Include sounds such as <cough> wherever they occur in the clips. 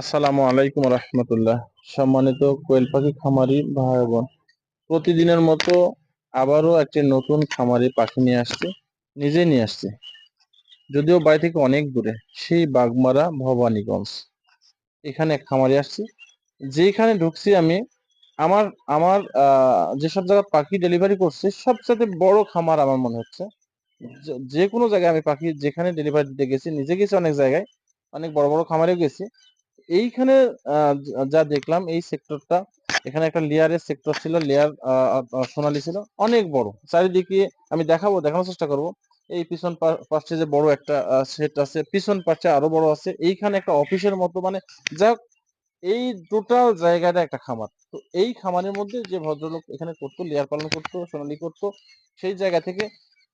আসসালামু আলাইকুম রহমতুল্লাহ। সম্মানিত কোয়েল পাখি খামারি ভাই বোন প্রতিদিনের মতো আবারও একটি নতুন খামারি পাখি নিয়ে আসছে, নিজে নিয়ে আসছে। যদিও বাড়ি থেকে অনেক দূরে, সেই বাগমারা ভবানীগঞ্জ। এখানে খামারি আসছি যেখানে ঢুকছি আমি, আমার আমার যেসব জায়গায় পাখি ডেলিভারি করছে সবচেয়ে বড় খামার আমার মনে হচ্ছে। যে কোনো জায়গায় আমি পাখি যেখানে ডেলিভারি দিতে গেছি, নিজে গেছি অনেক জায়গায়, অনেক বড় বড় খামারেও গেছি। এইখানে যা দেখলাম এই সেক্টরটা, এখানে একটা লেয়ারের সেক্টর ছিল লেয়ার সোনালি ছিল, অনেক বড়। চারিদিকে আমি দেখাবো, দেখানোর চেষ্টা করব। এই পিছন পাশে যে বড় একটা সেট আছে, পিছন পাশে আরও বড় আছে, এইখানে একটা অফিসের মতো মানে যাই এই টোটাল জায়গাটা একটা খামার। তো এই খামারের মধ্যে যে ভদ্রলোক এখানে করতো লেয়ার পালন করতো, সোনালি করতো, সেই জায়গা থেকে,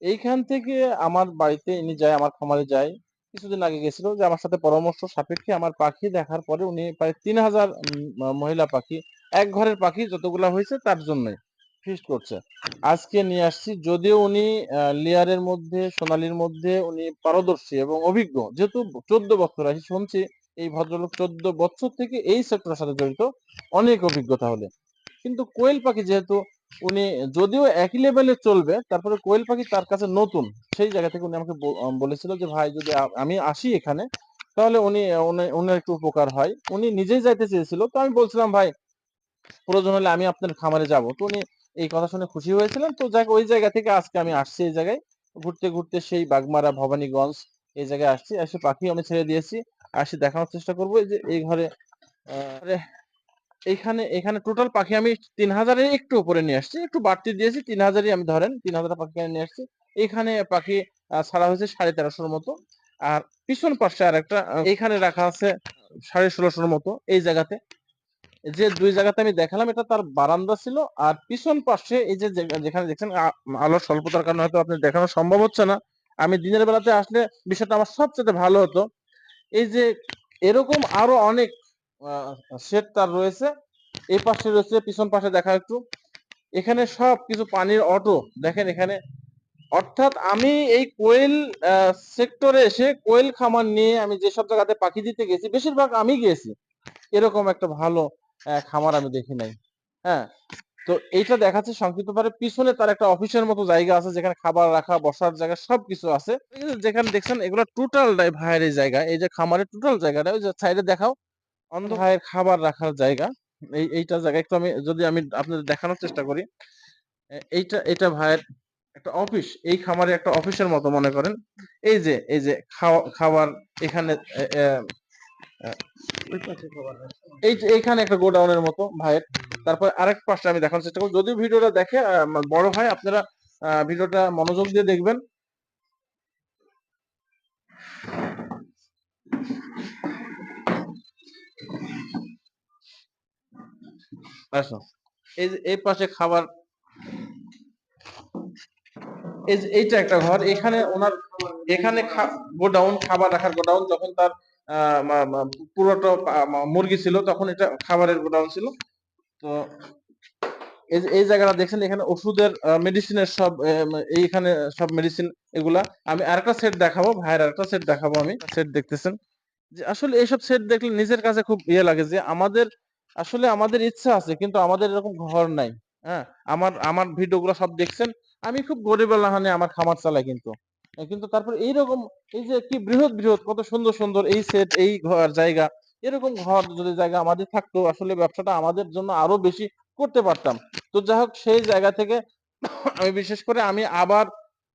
এইখান থেকে আমার বাড়িতে ইনি যায়, আমার খামারে যায় কিছুদিন আগে গেছিল যে আমার সাথে পরামর্শ সাপেক্ষে আমার পাখি দেখার পরে উনি প্রায় তিন হাজার মহিলা পাখি, এক ঘরের পাখি যতগুলা হয়েছে তার জন্য ফিস্ট করছে। আজকে নিয়ে আসছি যদিও উনি লেয়ারের মধ্যে, সোনালির মধ্যে উনি পারদর্শী এবং অভিজ্ঞ। যেহেতু চোদ্দ বছর আছে শুনছি এই ভদ্রলোক চোদ্দ বছর থেকে এই সেক্টরের সাথে জড়িত, অনেক অভিজ্ঞতা হলে কিন্তু কোয়েল পাখি যেহেতু উনি যদিও একই লেভেলে চলবে, তারপরে কোয়েল পাখি তার কাছে নতুন, সেই জায়গা থেকে উনি আমাকে বলেছিল যে, ভাই, যদি আমি আসি এখানে, তাহলে উনি, উনি- উনার একটু উপকার হয়। উনি নিজেই যাইতে চেয়েছিল, তো আমি বলছিলাম, ভাই, প্রয়োজন হলে আমি আপনার খামারে যাব। তো উনি এই কথা শুনে খুশি হয়েছিলেন। তো যাক, ওই জায়গা থেকে আজকে আমি আসছি এই জায়গায়। ঘুরতে ঘুরতে সেই বাগমারা, ভবানীগঞ্জ এই জায়গায় আসছি। এসে পাখি আমি ছেড়ে দিয়েছি। আসি, দেখানোর চেষ্টা করব। যে, এই ঘরে এইখানে এখানে টোটাল পাখি আমি তিন হাজারের একটু উপরে নিয়ে আসছি। একটু বাড়তি দিয়েছি তিন হাজারই আমি ধরেন তিন হাজার পাখি নিয়ে আসছি। এখানে পাখি ছাড়া হয়েছে সাড়ে তেরোশোর মতো। আর পিছন পাশে আর একটা এখানে রাখা আছে সাড়ে ষোলোশোর মতো এই জায়গাতে। যে দুই জায়গাতে আমি দেখালাম, এটা তার বারান্দা ছিল। আর পিছন পাশে এই যে যেখানে দেখছেন আলোর স্বল্পতার কারণে হয়তো আপনি দেখানো সম্ভব হচ্ছে না। আমি দিনের বেলাতে আসলে বিষয়টা আমার সবচেয়ে ভালো হতো। এই যে এরকম আরও অনেক শেড তার রয়েছে। এই পাশে রয়েছে, পিছন পাশে দেখা একটু। এখানে সব কিছু পানির অটো দেখেন এখানে। অর্থাৎ আমি এই কোয়েল সেক্টরে এসে কোয়েল খামার নিয়ে আমি যেসব জায়গাতে পাখি দিতে গেছি, বেশিরভাগ আমি গেছি। এরকম একটা ভালো খামার আমি দেখি নাই। হ্যাঁ তো এইটা দেখাচ্ছে সংক্ষিপ্ত পারে পিছনে তার একটা অফিসের মতো জায়গা আছে, যেখানে খাবার রাখা, বসার জায়গা, সবকিছু আছে। যেখানে দেখছেন, এগুলো টোটাল ভাইয়ের জায়গা। এই যে খামারের টোটাল জায়গাটা, ওই যে সাইডে দেখাও। অন্ধ ভাইয়ের খাবার রাখার জায়গা। এই, এইটা জায়গা একটু আমি, যদি আমি আপনাদের দেখানোর চেষ্টা করি এইটা এটা ভাইয়ের একটা অফিস। এই খামারে একটা অফিসের মতো মনে করেন। এই যে এই যে খাবার এখানে এইখানে একটা গোডাউনের মতো ভাইয়ের। তারপর আরেক পাশে আমি দেখানোর চেষ্টা করব। যদি ভিডিওটা দেখে বড় হয় আপনারা ভিডিওটা মনোযোগ দিয়ে দেখবেন। এই যে, এই এইটা একটা ঘর। এখানে ওনার, এখানে গোডাউন, খাবার রাখার গোডাউন। যখন তার মুরগি ছিল, তখন এটা খাবারের গোডাউন ছিল। তো এই এই জায়গাটা দেখছেন, এখানে ওষুধের মেডিসিনের সব এইখানে সব মেডিসিন এগুলা। আমি আরেকটা সেট দেখাবো, ভাইয়ের আরেকটা সেট দেখাবো আমি। সেট দেখতেছেন। যে, আসলে এইসব সেট দেখলে নিজের কাছে খুব ইয়ে লাগে যে, আমাদের আসলে আমাদের ইচ্ছা আছে, কিন্তু আমাদের এরকম ঘর নাই হ্যাঁ? আমার আমার ভিডিও গুলো সব দেখছেন, আমি খুব গরিবের লাহানে আমার খামার চালাই কিন্তু। কিন্তু তারপর এইরকম, এই যে কি বৃহৎ বৃহৎ, কত সুন্দর সুন্দর এই সেট এই ঘর, জায়গা, এরকম ঘর যদি জায়গা আমাদের থাকতো, আসলে ব্যবসাটা আমাদের জন্য আরও বেশি করতে পারতাম। তো যাই হোক, সেই জায়গা থেকে <coughs> আমি বিশেষ করে আমি আবার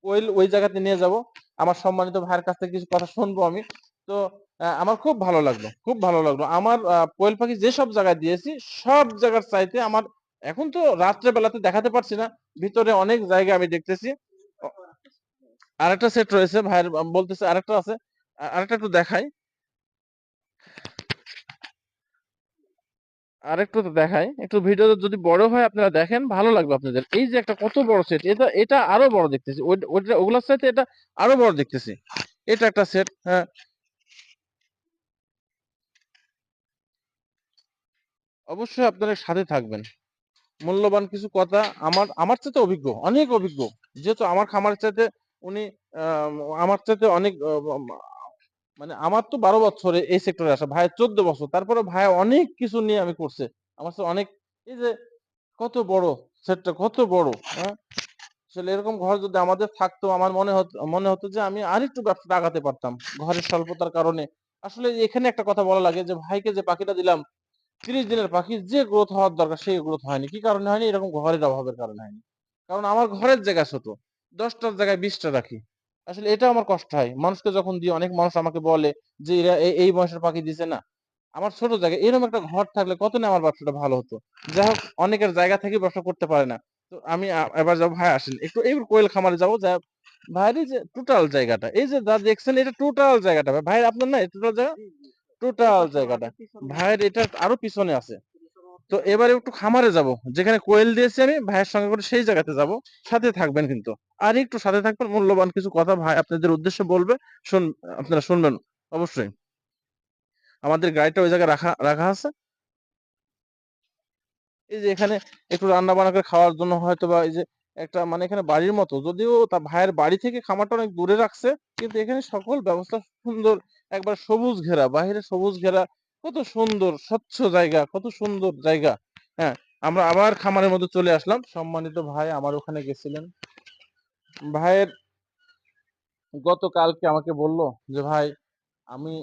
ওই ওই জায়গাতে নিয়ে যাব। আমার সম্মানিত ভাইয়ের কাছ থেকে কিছু কথা শুনব আমি। তো আমার খুব ভালো লাগল, খুব ভালো লাগল। আমার কোয়েল পাখি যেসব জায়গায় দিয়েছি, সব জায়গার চাইতে আমার এখন তো রাত্রে বেলাতে দেখাতে পারছি না, ভিতরে অনেক জায়গা আমি দেখতেছি। আরেকটা সেট রয়েছে, ভাইয়ের বলতেছে আরেকটা আছে আরেকটা একটু দেখাই। আরেকটু তো দেখাই, একটু ভিডিও যদি বড় হয় আপনারা দেখেন, ভালো লাগবে আপনাদের। এই যে একটা কত বড় সেট, এটা এটা আরও বড় দেখতেছি ওগুলোর সাথে এটা আরও বড় দেখতেছি। এটা একটা সেট হ্যাঁ। অবশ্যই আপনারা সাথে থাকবেন। মূল্যবান কিছু কথা আমার আমার চাইতে অভিজ্ঞ, অনেক অভিজ্ঞ। যেহেতু আমার খামারের চাইতে উনি আমার চাইতে অনেক মানে আমার তো বারো বছরে এই সেক্টরে আসা ভাই চোদ্দ বছর তারপরে ভাই অনেক কিছু নিয়ে আমি করছে। আমার সাথে অনেক, এই যে কত বড় সেটটা কত বড় হ্যাঁ? আসলে এরকম ঘর যদি আমাদের থাকতো, আমার মনে হতো মনে হতো যে আমি আরেকটু ব্যবসাটা আগাতে পারতাম। ঘরের স্বল্পতার কারণে। আসলে এখানে একটা কথা বলা লাগে যে, ভাইকে যে পাখিটা দিলাম তিরিশ দিনের পাখি যে গ্রোথ হওয়ার দরকার, সেই গ্রোথ হয়নি। কি কারণে হয়নি? এরকম ঘরের অভাবের কারণে হয়নি। কারণ আমার ঘরের জায়গা ছোট, দশটার জায়গায় বিশটা রাখি। আসলে এটা আমার কষ্ট হয়। মানুষকে যখন দিই, অনেক মানুষ আমাকে বলে যে, এরা এই- বয়সের পাখি দিছে না। আমার ছোট জায়গায় এরকম একটা ঘর থাকলে কত না আমার ব্যবসাটা ভালো হতো। যাই হোক, অনেকের জায়গা থেকে ব্যবসা করতে পারে না। তো আমি এবার যাব, ভাই আসেন। একটু এই কোয়েল খামারে যাব যা ভাইয়ের যে টোটাল জায়গাটা, এই যে যা দেখছেন, এটা টোটাল জায়গাটা। ভাই আপনার না টোটাল জায়গা? টোটাল জায়গাটা। ভাইয়ের এটা আরও পিছনে আছে। তো এবারে একটু খামারে যাব। যেখানে কোয়েল দিয়েছি আমি ভাইয়ের সঙ্গে করে সেই জায়গাতে যাব। সাথে থাকবেন কিন্তু। আর একটু সাথে থাকবেন মূল্যবান কিছু কথা ভাই আপনাদের উদ্দেশ্যে বলবে। শুন আপনারা শুনবেন অবশ্যই। আমাদের গাড়িটা ওই জায়গায় রাখা রাখা আছে। এই যে এখানে একটু রান্না বান্না করে খাওয়ার জন্য হয়তো বা এই যে একটা মানে এখানে বাড়ির মতো। যদিও তা ভাইয়ের বাড়ি থেকে খামারটা অনেক দূরে রাখছে কিন্তু এখানে সকল ব্যবস্থা সুন্দর একবার সবুজ ঘেরা বাইরে সবুজ ঘেরা, কত সুন্দর, স্বচ্ছ জায়গা, কত সুন্দর জায়গা। হ্যাঁ আমরা আবার খামারের মধ্যে চলে আসলাম। সম্মানিত ভাই আমার ওখানে গেছিলেন। ভাইয়ের গতকালকে আমাকে বলল যে, ভাই, আমি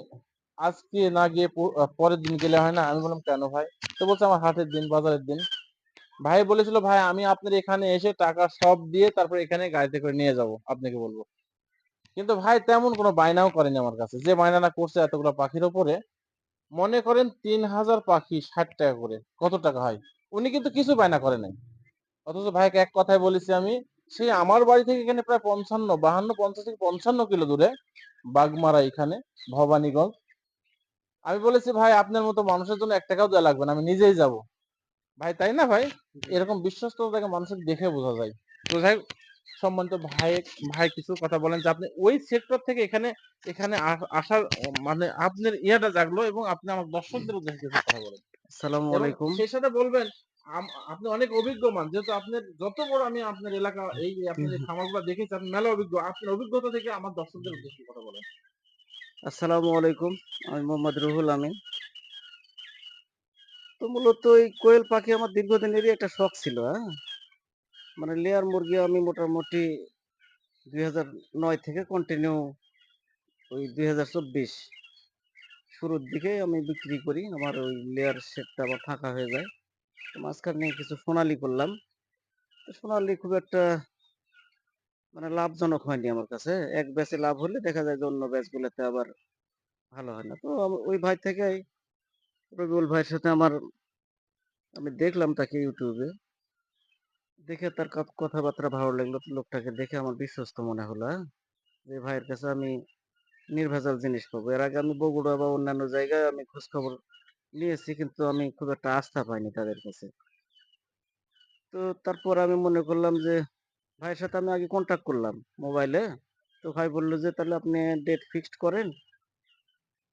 আজকে না গিয়ে পরের দিন গেলে হয় না? আমি বললাম, কেন ভাই? তো বলছে, আমার হাটের দিন, বাজারের দিন। ভাই বলেছিল, ভাই, আমি আপনার এখানে এসে টাকা সব দিয়ে তারপর এখানে গাড়িতে করে নিয়ে যাব। আপনাকে বলব। কিন্তু ভাই তেমন কোনো বায়নাও করেনি আমার কাছে। যে বায়নাটা করছে এতগুলো পাখির ওপরে মনে করেন তিন হাজার পাখি ষাট টাকা করে। কত টাকা হয়? উনি কিন্তু কিছু বায়না করে নাই। অথচ ভাইকে এক কথায় বলেছি আমি সেই আমার বাড়ি থেকে এখানে প্রায় পঞ্চান্ন, বাহান্ন, পঞ্চাশ থেকে পঞ্চান্ন কিলো দূরে, বাগমারা এখানে, ভবানীগঞ্জ। আমি বলেছি, ভাই, আপনার মতো মানুষের জন্য এক টাকাও দেওয়া লাগবে না, আমি নিজেই যাব। ভাই, তাই না ভাই? এরকম বিশ্বস্ততাকে মানুষের দেখে বোঝা যায়। তো যাই সম্মানিত ভাই ভাই কিছু কথা বলেন যে আপনি ওই সেক্টর থেকে এখানে এখানে আসার মানে আপনার ইয়াটা জাগলো এবং আপনি আমার দর্শকদের উদ্দেশ্যে কিছু কথা বলেন। আসসালামু আলাইকুম। সেই সাথে বলবেন আপনি অনেক অভিজ্ঞ মান যেহেতু আপনার যত বড় আমি আপনার এলাকা এই যে আপনার খামারগুলো দেখেছি আপনি মেলা অভিজ্ঞ আপনার অভিজ্ঞতা থেকে আমার দর্শকদের উদ্দেশ্যে কথা বলেন। আসসালামু আলাইকুম আমি মোহাম্মদ রুহুল আমিন। তো মূলত এই কোয়েল পাখি আমার দীর্ঘদিনেরই একটা শখ ছিল হ্যাঁ? মানে লেয়ার মুরগি আমি মোটামুটি দুই নয় থেকে কন্টিনিউ ওই দুই হাজার চব্বিশ শুরুর দিকে আমি বিক্রি করি, আমার ওই লেয়ার সেটটা আবার ফাঁকা হয়ে যায়। মাঝখানে কিছু সোনালি করলাম। সোনালি খুব একটা মানে লাভজনক হয়নি আমার কাছে। এক ব্যাচে লাভ হলে দেখা যায় যে অন্য ব্যাচগুলোতে আবার ভালো হয় না। তো ওই ভাই থেকে রবিউল ভাইয়ের সাথে আমার আমি দেখলাম তাকে ইউটিউবে। দেখে তার কথাবার্তা ভালো লাগল। লোকটাকে দেখে আমার বিশ্বস্ত মনে হলো হ্যাঁ, যে ভাইয়ের কাছে আমি নির্ভেজাল জিনিস পাবো। এর আগে আমি বগুড়া বা অন্যান্য জায়গায় আমি খোঁজ খবর নিয়েছি কিন্তু আমি খুব একটা আস্থা পাইনি তাদের কাছে। তো তারপর আমি মনে করলাম যে ভাইয়ের সাথে আমি আগে কন্ট্যাক্ট করলাম মোবাইলে তো ভাই বলল যে তাহলে আপনি ডেট ফিক্সড করেন।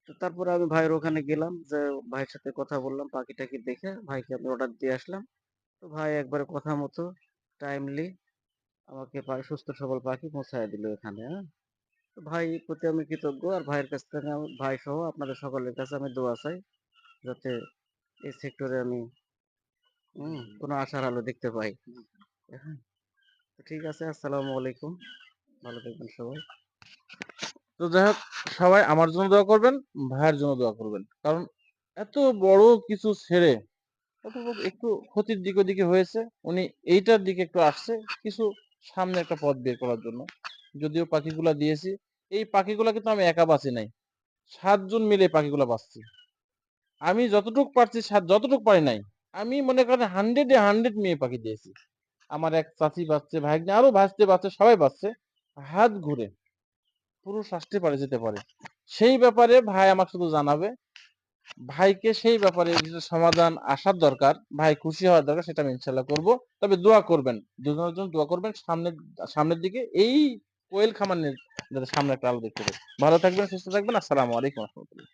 তো তারপরে আমি ভাইয়ের ওখানে গেলাম যে ভাইয়ের সাথে কথা বললাম পাখি টাকি দেখে ভাইকে আমি অর্ডার দিয়ে আসলাম। তো ভাই একবারে কথা মতো টাইমলি আমাকে সুস্থ সবল পাখি পৌঁছায় দিল এখানে হ্যাঁ? তো ভাই প্রতি আমি কৃতজ্ঞ আর ভাইয়ের কাছ থেকে ভাই সহ আপনাদের সকলের কাছে আমি দোয়া চাই যাতে এই সেক্টরে আমি হুম, কোনো আশার আলো দেখতে পাই। হ্যাঁ, ঠিক আছে আসসালামু আলাইকুম। ভালো থাকবেন সবাই। তো যাই হোক সবাই আমার জন্য দোয়া করবেন ভাইয়ের জন্য দোয়া করবেন। কারণ এত বড় কিছু ছেড়ে একটু ক্ষতির দিকে দিকে হয়েছে, উনি এইটার দিকে একটু আসছে, কিছু সামনে একটা পথ বের করার জন্য। যদিও পাখিগুলা দিয়েছি, এই পাখিগুলা কিন্তু আমি একা বাঁচি নাই। সাতজন মিলে পাখিগুলা বাঁচছি। আমি যতটুক পারছি যতটুক পারি নাই, আমি মনে করেন হান্ড্রেডে হান্ড্রেড মেয়ে পাখি দিয়েছি। আমার এক চাচি বাচ্চে ভাগ্নে আরও ভাসতে বাঁচছে, সবাই বাঁচছে, হাত ঘুরে। পুরুষ আসতে পারে, যেতে পারে। সেই ব্যাপারে ভাই আমাকে শুধু জানাবে ভাইকে সেই ব্যাপারে কিছু সমাধান আসার দরকার, ভাই খুশি হওয়ার দরকার সেটা আমি ইনশাল্লাহ করব। তবে দোয়া করবেন, দুজনের জন্য দোয়া করবেন, সামনের সামনের দিকে এই কোয়েল খামারের যাতে সামনে একটা আলো দেখতে পাই। ভালো থাকবেন, সুস্থ থাকবেন, আসসালামু আলাইকুম রহমতুল্লাহ।